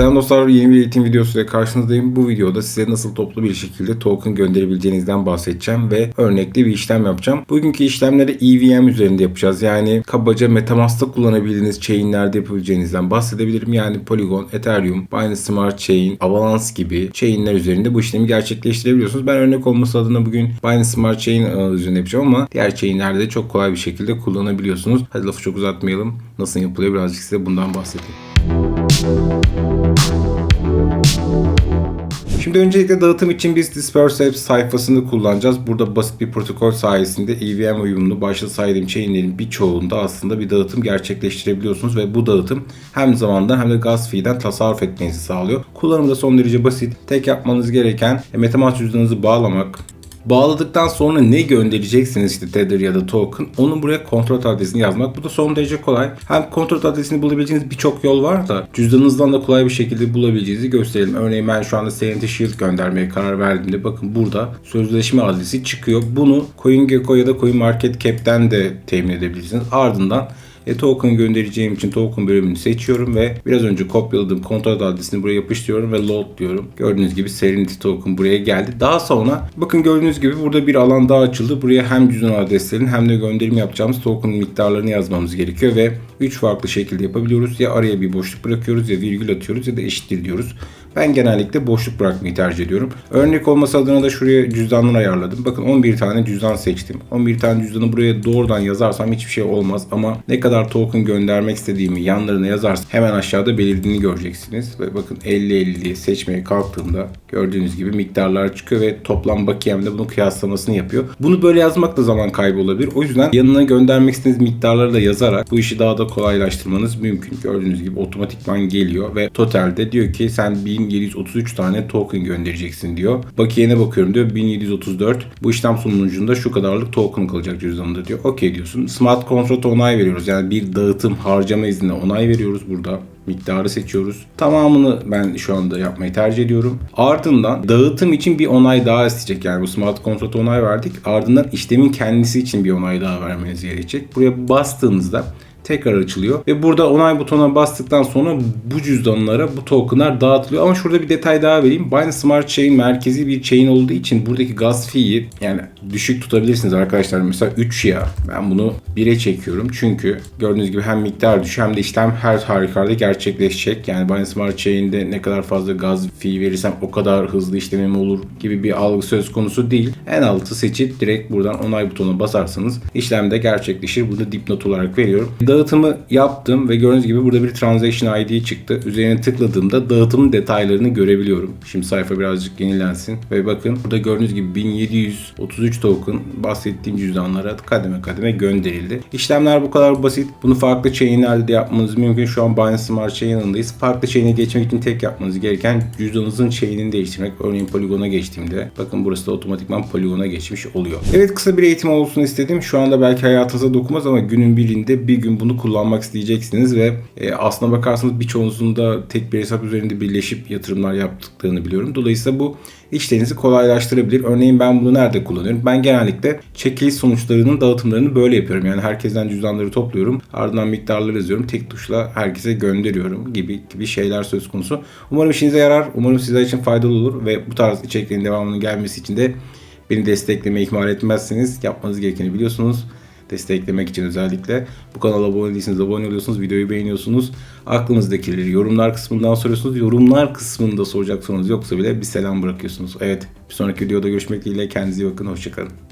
Selam dostlar, yeni bir eğitim videosuyla karşınızdayım. Bu videoda size nasıl toplu bir şekilde token gönderebileceğinizden bahsedeceğim ve örnekli bir işlem yapacağım. Bugünkü işlemleri EVM üzerinde yapacağız. Yani kabaca Metamask'ta kullanabildiğiniz chainlerde yapabileceğinizden bahsedebilirim. Yani Polygon, Ethereum, Binance Smart Chain, Avalanche gibi chainler üzerinde bu işlemi gerçekleştirebiliyorsunuz. Ben örnek olması adına bugün Binance Smart Chain e, üzerinde yapacağım ama diğer chainlerde de çok kolay bir şekilde kullanabiliyorsunuz. Hadi lafı çok uzatmayalım. Nasıl yapılıyor birazcık size bundan bahsedeyim. Şimdi öncelikle dağıtım için biz Disperse Apps sayfasını kullanacağız. Burada basit bir protokol sayesinde EVM uyumlu başta saydığım chainlerin birçoğunda aslında bir dağıtım gerçekleştirebiliyorsunuz ve bu dağıtım hem zamandan hem de gas fee'den tasarruf etmenizi sağlıyor. Kullanımı da son derece basit. Tek yapmanız gereken Metamask cüzdanınızı bağlamak, Bağladıktan sonra ne göndereceksiniz işte Tether ya da token onu buraya kontrat adresini yazmak. Bu da son derece kolay. Hem kontrat adresini bulabileceğiniz birçok yol var da cüzdanınızdan da kolay bir şekilde bulabileceğinizi gösterelim. Örneğin ben şu anda Sanity Shield göndermeye karar verdiğimde bakın burada sözleşme adresi çıkıyor. Bunu CoinGecko ya da CoinMarketCap'ten de temin edebilirsiniz. Ardından e, token göndereceğim için token bölümünü seçiyorum ve biraz önce kopyaladığım kontrat adresini buraya yapıştırıyorum ve load diyorum. Gördüğünüz gibi Serenity token buraya geldi. Daha sonra bakın gördüğünüz gibi burada bir alan daha açıldı. Buraya hem cüzdan adreslerini hem de gönderim yapacağımız token miktarlarını yazmamız gerekiyor ve 3 farklı şekilde yapabiliyoruz. Ya araya bir boşluk bırakıyoruz ya virgül atıyoruz ya da eşittir diyoruz. Ben genellikle boşluk bırakmayı tercih ediyorum. Örnek olması adına da şuraya cüzdanları ayarladım. Bakın 11 tane cüzdan seçtim. 11 tane cüzdanı buraya doğrudan yazarsam hiçbir şey olmaz ama ne kadar token göndermek istediğimi yanlarına yazarsam hemen aşağıda belirdiğini göreceksiniz. Ve bakın 50-50 diye seçmeye kalktığımda gördüğünüz gibi miktarlar çıkıyor ve toplam bakiyemde bunun kıyaslamasını yapıyor. Bunu böyle yazmak da zaman kaybı olabilir. O yüzden yanına göndermek istediğiniz miktarları da yazarak bu işi daha da kolaylaştırmanız mümkün. Gördüğünüz gibi otomatikman geliyor ve totalde diyor ki sen 1733 tane token göndereceksin diyor. Bakiyene bakıyorum diyor 1734. Bu işlem sonucunda şu kadarlık token kalacak cüzdanında diyor. Okey diyorsun. Smart Contract onay veriyoruz. Yani bir dağıtım harcama iznine onay veriyoruz burada miktarı seçiyoruz. Tamamını ben şu anda yapmayı tercih ediyorum. Ardından dağıtım için bir onay daha isteyecek. Yani bu smart contract onay verdik. Ardından işlemin kendisi için bir onay daha vermeniz gerekecek. Buraya bastığınızda tekrar açılıyor. Ve burada onay butonuna bastıktan sonra bu cüzdanlara bu tokenlar dağıtılıyor. Ama şurada bir detay daha vereyim. Binance Smart Chain merkezi bir chain olduğu için buradaki gas fee'yi yani düşük tutabilirsiniz arkadaşlar. Mesela 3 ya ben bunu 1'e çekiyorum. Çünkü gördüğünüz gibi hem miktar düşüyor hem de işlem her halükarda gerçekleşecek. Yani Binance Smart Chain'de ne kadar fazla gaz fee verirsem o kadar hızlı işlemim olur gibi bir algı söz konusu değil. En altı seçip direkt buradan onay butonuna basarsanız işlem de gerçekleşir. Bunu dipnot olarak veriyorum. Dağıtımı yaptım ve gördüğünüz gibi burada bir transaction ID çıktı. Üzerine tıkladığımda dağıtım detaylarını görebiliyorum. Şimdi sayfa birazcık yenilensin ve bakın burada gördüğünüz gibi 1733 token bahsettiğim cüzdanlara kademe kademe gönderildi. İşlemler bu kadar basit. Bunu farklı chainlerde de yapmanız mümkün. Şu an Binance Smart Chain yanındayız. Farklı chain'e geçmek için tek yapmanız gereken cüzdanınızın chain'ini değiştirmek. Örneğin Polygon'a geçtiğimde bakın burası da otomatikman Polygon'a geçmiş oluyor. Evet kısa bir eğitim olsun istedim. Şu anda belki hayatınıza dokunmaz ama günün birinde bir gün bunu kullanmak isteyeceksiniz ve e, aslına bakarsanız birçoğunuzun da tek bir hesap üzerinde birleşip yatırımlar yaptıklarını biliyorum. Dolayısıyla bu işlerinizi kolaylaştırabilir. Örneğin ben bunu nerede kullanıyorum? Ben genellikle çekiliş sonuçlarının dağıtımlarını böyle yapıyorum. Yani herkesten cüzdanları topluyorum. Ardından miktarları yazıyorum. Tek tuşla herkese gönderiyorum gibi gibi şeyler söz konusu. Umarım işinize yarar. Umarım sizler için faydalı olur ve bu tarz içeriklerin devamının gelmesi için de beni desteklemeyi ihmal etmezseniz yapmanız gerekeni biliyorsunuz desteklemek için özellikle. Bu kanala abone değilseniz abone oluyorsunuz, videoyu beğeniyorsunuz. Aklınızdakileri yorumlar kısmından soruyorsunuz. Yorumlar kısmında soracak sorunuz yoksa bile bir selam bırakıyorsunuz. Evet bir sonraki videoda görüşmek dileğiyle kendinize iyi bakın. Hoşçakalın.